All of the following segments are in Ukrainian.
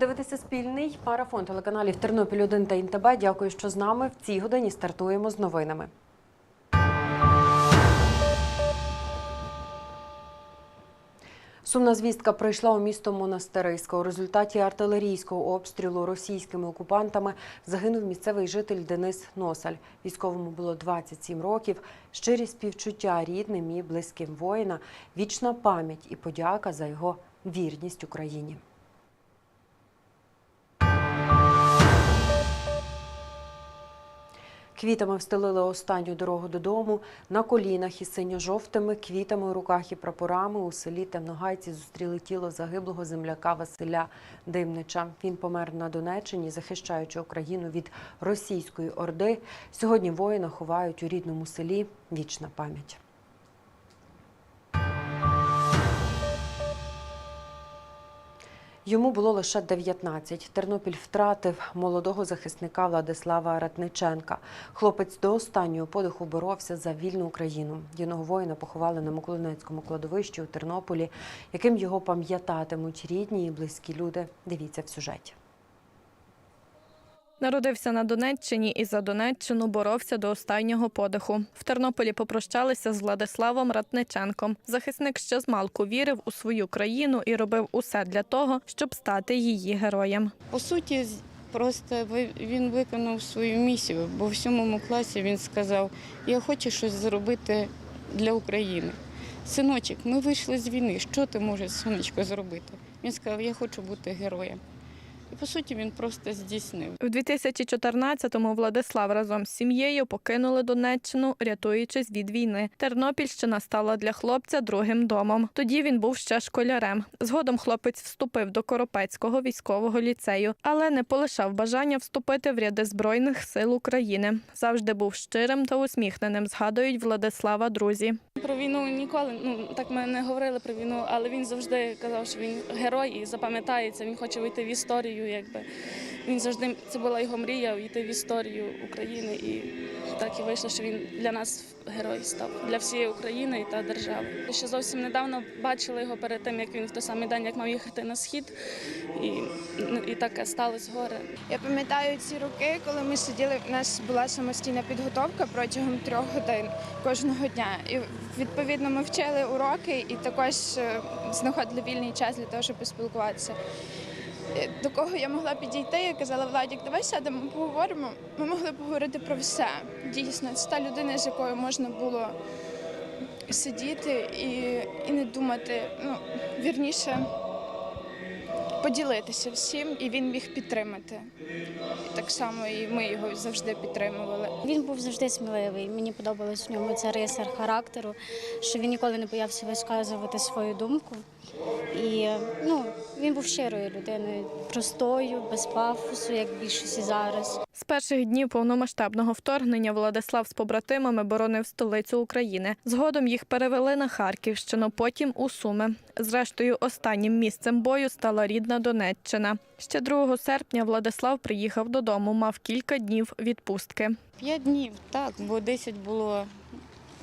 Ви дивитеся спільний марафон телеканалів Тернопіль 1 та Інтебе. Дякую, що з нами. В цій годині стартуємо з новинами. Сумна звістка прийшла у місто Монастириська. У результаті артилерійського обстрілу російськими окупантами загинув місцевий житель Денис Носаль. Військовому було 27 років. Щирі співчуття рідним і близьким воїна, вічна пам'ять і подяка за його вірність Україні. Квітами встелили останню дорогу додому. На колінах із синьо-жовтими квітами у руках і прапорами у селі Темногайці зустріли тіло загиблого земляка Василя Димнича. Він помер на Донеччині, захищаючи Україну від російської орди. Сьогодні воїна ховають у рідному селі. Вічна пам'ять. Йому було лише 19. Тернопіль втратив молодого захисника Владислава Ратниченка. Хлопець до останнього подиху боровся за вільну Україну. Юного воїна поховали на Миколинецькому кладовищі у Тернополі, яким його пам'ятатимуть рідні і близькі люди. Дивіться в сюжеті. Народився на Донеччині і за Донеччину боровся до останнього подиху. В Тернополі попрощалися з Владиславом Ратниченком. Захисник ще з малку вірив у свою країну і робив усе для того, щоб стати її героєм. По суті, просто він виконав свою місію, бо в сьомому класі він сказав: Я хочу щось зробити для України. Синочок, ми вийшли з війни. Що ти можеш, сонечко, зробити? Він сказав, я хочу бути героєм. І по суті він просто здійснив. В 2014-му Владислав разом з сім'єю покинули Донеччину, рятуючись від війни. Тернопільщина стала для хлопця другим домом. Тоді він був ще школярем. Згодом хлопець вступив до Коропецького військового ліцею, але не полишав бажання вступити в ряди збройних сил України. Завжди був щирим та усміхненим. Згадують Владислава друзі. Про війну ніколи, ну так ми не говорили про війну, але він завжди казав, що він герой і запам'ятається. Він хоче вийти в історію. Якби він завжди це була його мрія війти в історію України, і так і вийшло, що він для нас герой став для всієї України та держави. Ще зовсім недавно бачили його перед тим, як він в той самий день, як мав їхати на схід, і, і таке сталося горе. Я пам'ятаю ці роки, коли ми сиділи. У нас була самостійна підготовка протягом трьох годин кожного дня. І відповідно ми вчили уроки і також е, знаходили вільний час для того, щоб поспілкуватися. Е, До кого я могла підійти, я казала Владік, давай сядемо, поговоримо. Ми могли поговорити про все. Дійсно, це та людина, з якою можна було сидіти і, і не думати. Ну, вірніше, поділитися всім, і він міг підтримати. І так само і ми його завжди підтримували. Він був завжди сміливий. Мені подобалось в ньому ця риса характеру, що він ніколи не боявся висказувати свою думку. І ну, він був щирою людиною, простою, без пафосу, як більшості зараз. З перших днів повномасштабного вторгнення Владислав з побратимами боронив столицю України. Згодом їх перевели на Харківщину, потім у Суми. Зрештою, останнім місцем бою стала рідна Донеччина. Ще 2 серпня Владислав приїхав додому, мав кілька днів відпустки. П'ять днів, так, бо 10 було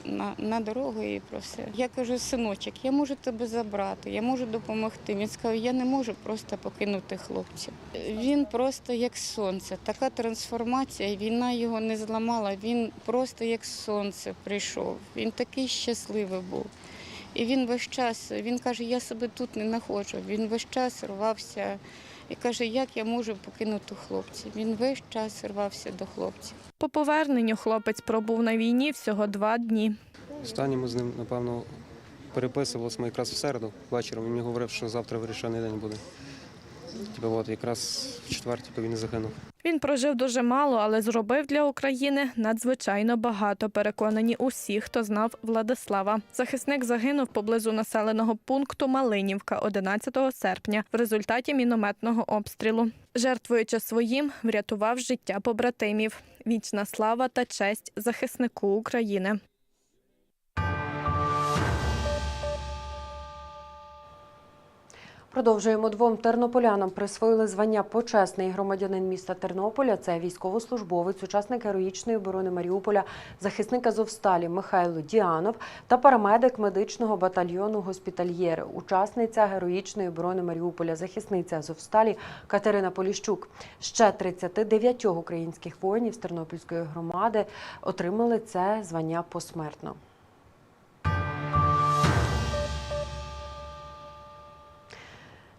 на, на дорогу і про все. Я кажу, синочок, я можу тебе забрати, я можу допомогти. Він сказав, я не можу просто покинути хлопців. Він просто як сонце, така трансформація, війна його не зламала, він просто як сонце прийшов. Він такий щасливий був. І він весь час, він каже, я себе тут не знаходжу. Він весь час рвався і каже, як я можу покинути хлопців. Він весь час рвався до хлопців. По поверненню хлопець пробув на війні всього два дні. Останньому з ним, напевно, переписувалися ми якраз в середу вечором. Він мені говорив, що завтра вирішений день буде. Типу, от якраз в четвер типу, він загинув. Він прожив дуже мало, але зробив для України надзвичайно багато. Переконані усі, хто знав Владислава. Захисник загинув поблизу населеного пункту Малинівка 11 серпня в результаті мінометного обстрілу. Жертвуючи своїм, врятував життя побратимів. Вічна слава та честь захиснику України. Продовжуємо двом тернополянам присвоїли звання почесний громадянин міста Тернополя. Це військовослужбовець, учасник героїчної оборони Маріуполя, захисник Азовсталі Михайло Діанов та парамедик медичного батальйону госпітальєри, учасниця героїчної оборони Маріуполя, захисниця Азовсталі Катерина Поліщук. Ще 39 українських воїнів з Тернопільської громади отримали це звання посмертно.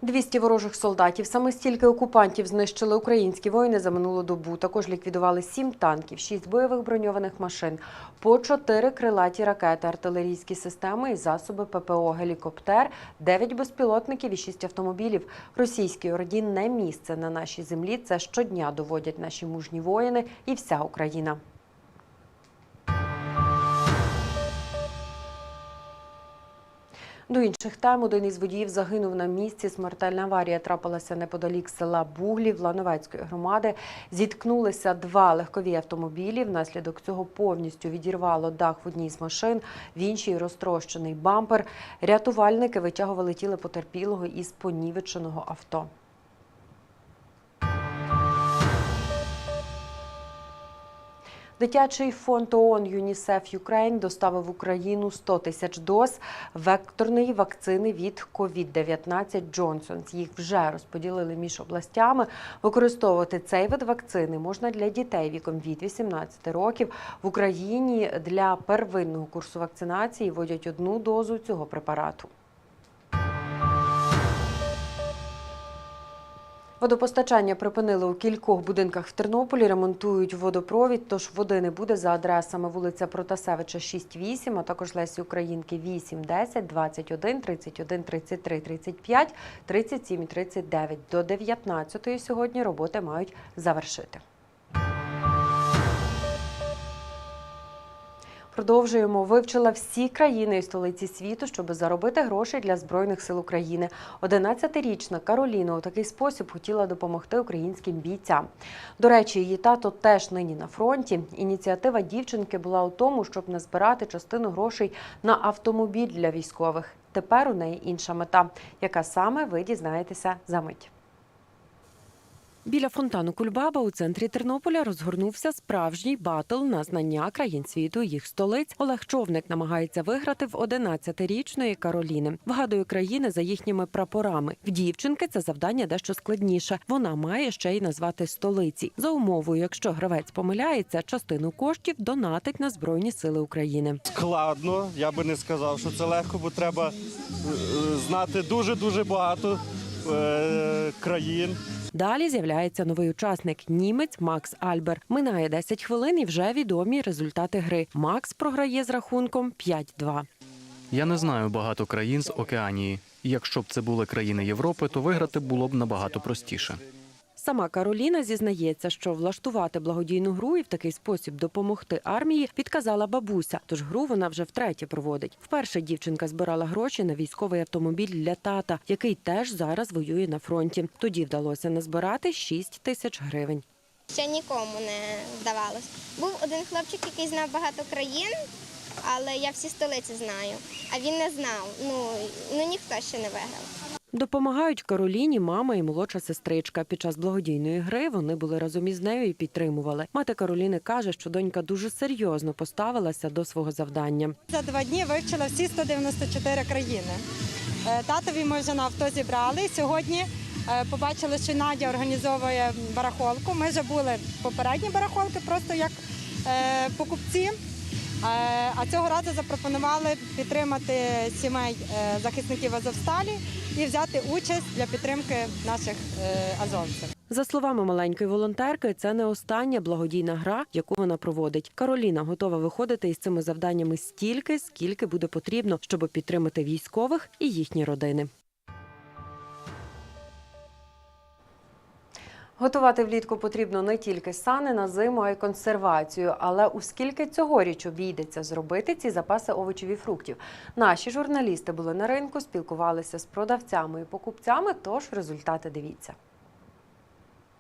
Двісті ворожих солдатів. Саме стільки окупантів знищили українські воїни за минулу добу. Також ліквідували сім танків, шість бойових броньованих машин, по чотири крилаті ракети, артилерійські системи і засоби ППО, гелікоптер, дев'ять безпілотників і шість автомобілів. Російській орді не місце на нашій землі. Це щодня доводять наші мужні воїни і вся Україна. До інших тем один із водіїв загинув на місці. Смертельна аварія трапилася неподалік села Буглів Лановецької громади. Зіткнулися два легкові автомобілі. Внаслідок цього повністю відірвало дах в одній з машин, в іншій розтрощений бампер. Рятувальники витягували тіло потерпілого із понівеченого авто. Дитячий фонд ООН ЮНІСЕФ Юкрейн доставив в Україну 100 тисяч доз векторної вакцини від COVID-19 Джонсонс. Їх вже розподілили між областями. Використовувати цей вид вакцини можна для дітей віком від 18 років. В Україні для первинного курсу вакцинації вводять одну дозу цього препарату. Водопостачання припинили у кількох будинках в Тернополі, ремонтують водопровід, тож води не буде за адресами вулиця Протасевича 6-8, а також Лесі Українки 8, 10, 21, 31, 33, 35, 37 і 39. До 19 сьогодні роботи мають завершити. Продовжуємо. Вивчила всі країни і столиці світу, щоб заробити гроші для збройних сил України. 11-річна Кароліна у такий спосіб хотіла допомогти українським бійцям. До речі, її тато теж нині на фронті. Ініціатива дівчинки була у тому, щоб назбирати частину грошей на автомобіль для військових. Тепер у неї інша мета, яка саме ви дізнаєтеся за мить. Біля фонтану Кульбаба у центрі Тернополя розгорнувся справжній батл на знання країн світу їх столиць. Олег Човник намагається виграти в 11-річної Кароліни. Вгадує країни за їхніми прапорами. В дівчинки це завдання дещо складніше. Вона має ще й назвати столиці за умовою, якщо гравець помиляється, частину коштів донатить на збройні сили України. складно. Я би не сказав, що це легко, бо треба е, е, знати дуже дуже багато країн. Далі з'являється новий учасник німець Макс Альбер. Минає 10 хвилин і вже відомі результати гри. Макс програє з рахунком 5-2. Я не знаю багато країн з Океанії. Якщо б це були країни Європи, то виграти було б набагато простіше. Сама Кароліна зізнається, що влаштувати благодійну гру і в такий спосіб допомогти армії підказала бабуся. Тож гру вона вже втретє проводить. Вперше дівчинка збирала гроші на військовий автомобіль для тата, який теж зараз воює на фронті. Тоді вдалося назбирати 6 тисяч гривень. Ще нікому не вдавалось. Був один хлопчик, який знав багато країн, але я всі столиці знаю. А він не знав. Ну, ну ніхто ще не виграв. Допомагають Кароліні, мама і молодша сестричка. Під час благодійної гри вони були разом із нею і підтримували. Мати Кароліни каже, що донька дуже серйозно поставилася до свого завдання. За два дні вивчила всі 194 країни. Е, Татові ми вже на авто зібрали. Сьогодні е, побачили, що Надя організовує барахолку. Ми вже були попередні барахолки, просто як е, покупці. Е, А цього разу запропонували підтримати сімей е, захисників Азовсталі і взяти участь для підтримки наших е, азовців. За словами маленької волонтерки, це не остання благодійна гра, яку вона проводить. Кароліна готова виходити із цими завданнями стільки, скільки буде потрібно, щоб підтримати військових і їхні родини. Готувати влітку потрібно не тільки сани на зиму, а й консервацію. Але у скільки цьогоріч обійдеться зробити ці запаси овочів і фруктів? Наші журналісти були на ринку, спілкувалися з продавцями і покупцями. Тож результати дивіться.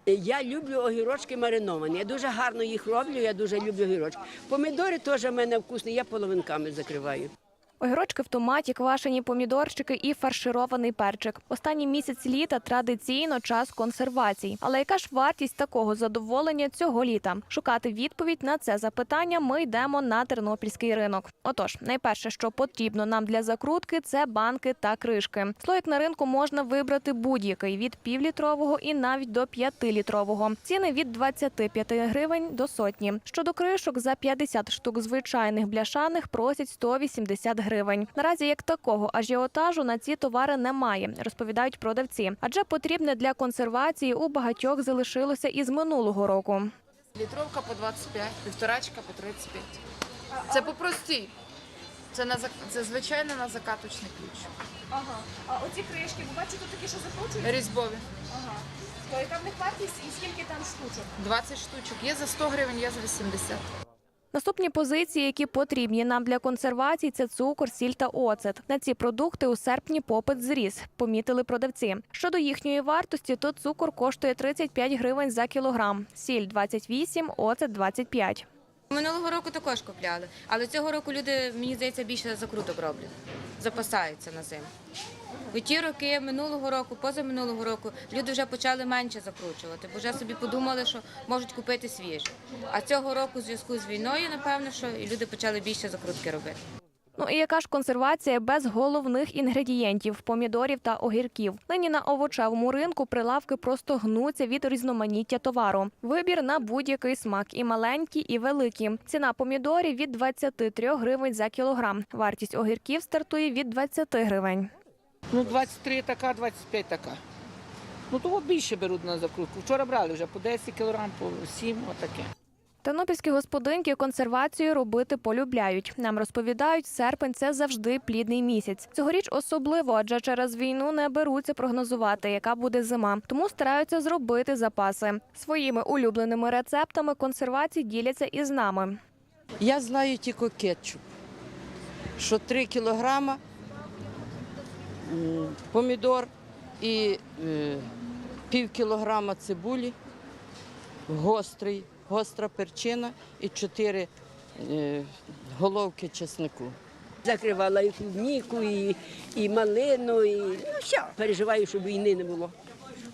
Я люблю огірочки мариновані. Я дуже гарно їх роблю, я дуже люблю огірочки. Помідори теж в мене вкусні, я половинками закриваю. Огірочки в томаті, квашені помідорчики і фарширований перчик. Останній місяць літа традиційно час консервацій. Але яка ж вартість такого задоволення цього літа? Шукати відповідь на це запитання ми йдемо на тернопільський ринок. Отож, найперше, що потрібно нам для закрутки, це банки та кришки. Слоїк на ринку можна вибрати будь-який від півлітрового і навіть до п'ятилітрового. Ціни від 25 гривень до сотні. Щодо кришок, за 50 штук звичайних бляшаних просять 180 гривень. Наразі як такого ажіотажу на ці товари немає, розповідають продавці. Адже потрібне для консервації у багатьох залишилося із минулого року. Літровка по 25, півторачка по 35. Це по простій. Це, на, це звичайно на закаточний ключ. Ага, а оці кришки, ви бачите, такі, що закручують? Різьбові. Ага. То яка в них вартість і скільки там штучок? 20 штучок. Є за 100 гривень, є за 80. Наступні позиції, які потрібні нам для консервації, це цукор, сіль та оцет. На ці продукти у серпні попит зріс, помітили продавці. Щодо їхньої вартості, то цукор коштує 35 гривень за кілограм, сіль 28, оцет 25. Минулого року також купляли, але цього року люди, мені здається, більше закруток роблять, запасаються на зиму. У ті роки минулого року, позаминулого року, люди вже почали менше закручувати, бо вже собі подумали, що можуть купити свіже. А цього року, в зв'язку з війною, напевно, що і люди почали більше закрутки робити. Ну і яка ж консервація без головних інгредієнтів помідорів та огірків? Нині на овочевому ринку прилавки просто гнуться від різноманіття товару. Вибір на будь-який смак і маленькі, і великі. Ціна помідорів від 23 гривень за кілограм. Вартість огірків стартує від 20 гривень. Ну, 23 така, 25 така. Ну, того більше беруть на закрутку. Вчора брали вже по 10 кг, по 7, отаке. Тернопільські господинки консервацію робити полюбляють. Нам розповідають, серпень це завжди плідний місяць. Цьогоріч особливо, адже через війну не беруться прогнозувати, яка буде зима. Тому стараються зробити запаси. Своїми улюбленими рецептами консервації діляться із нами. Я знаю тільки кетчуп, що 3 кілограма помідор і е, пів кілограма цибулі, гострий, гостра перчина і 4 е, головки чеснику. Закривала і клубніку, і, і малину, і ну, все. Переживаю, щоб війни не було.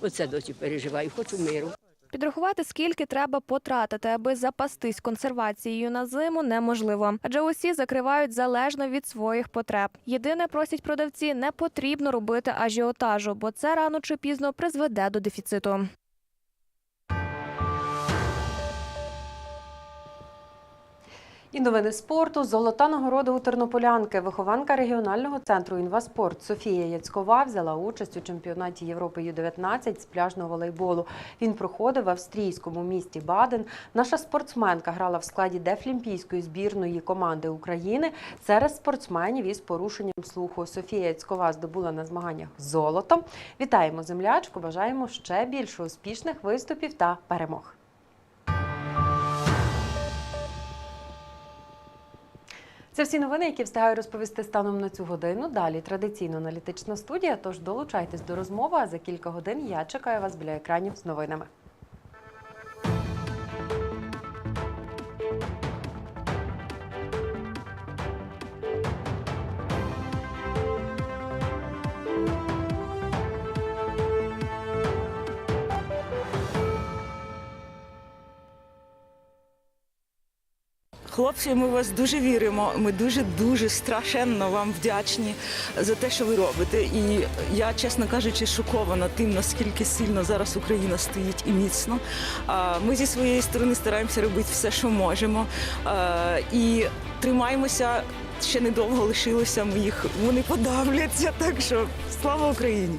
Оце досі переживаю, хочу миру. Підрахувати, скільки треба потратити, аби запастись консервацією на зиму, неможливо, адже усі закривають залежно від своїх потреб. Єдине просять продавці, не потрібно робити ажіотажу, бо це рано чи пізно призведе до дефіциту. І новини спорту. Золота нагорода у тернополянки. Вихованка регіонального центру інваспорт Софія Яцькова взяла участь у чемпіонаті Європи Ю-19 з пляжного волейболу. Він проходив в австрійському місті Баден. Наша спортсменка грала в складі дефлімпійської збірної команди України серед спортсменів із порушенням слуху. Софія Яцькова здобула на змаганнях золото. Вітаємо землячку! Бажаємо ще більше успішних виступів та перемог. Це всі новини, які встигаю розповісти станом на цю годину. Далі традиційно аналітична студія. Тож долучайтесь до розмови. А за кілька годин я чекаю вас біля екранів з новинами. Хлопці, ми вас дуже віримо. Ми дуже дуже страшенно вам вдячні за те, що ви робите. І я, чесно кажучи, шокована тим, наскільки сильно зараз Україна стоїть і міцно. Ми зі своєї сторони стараємося робити все, що можемо. І тримаємося. Ще недовго лишилося. Ми їх вони подавляться. Так що слава Україні!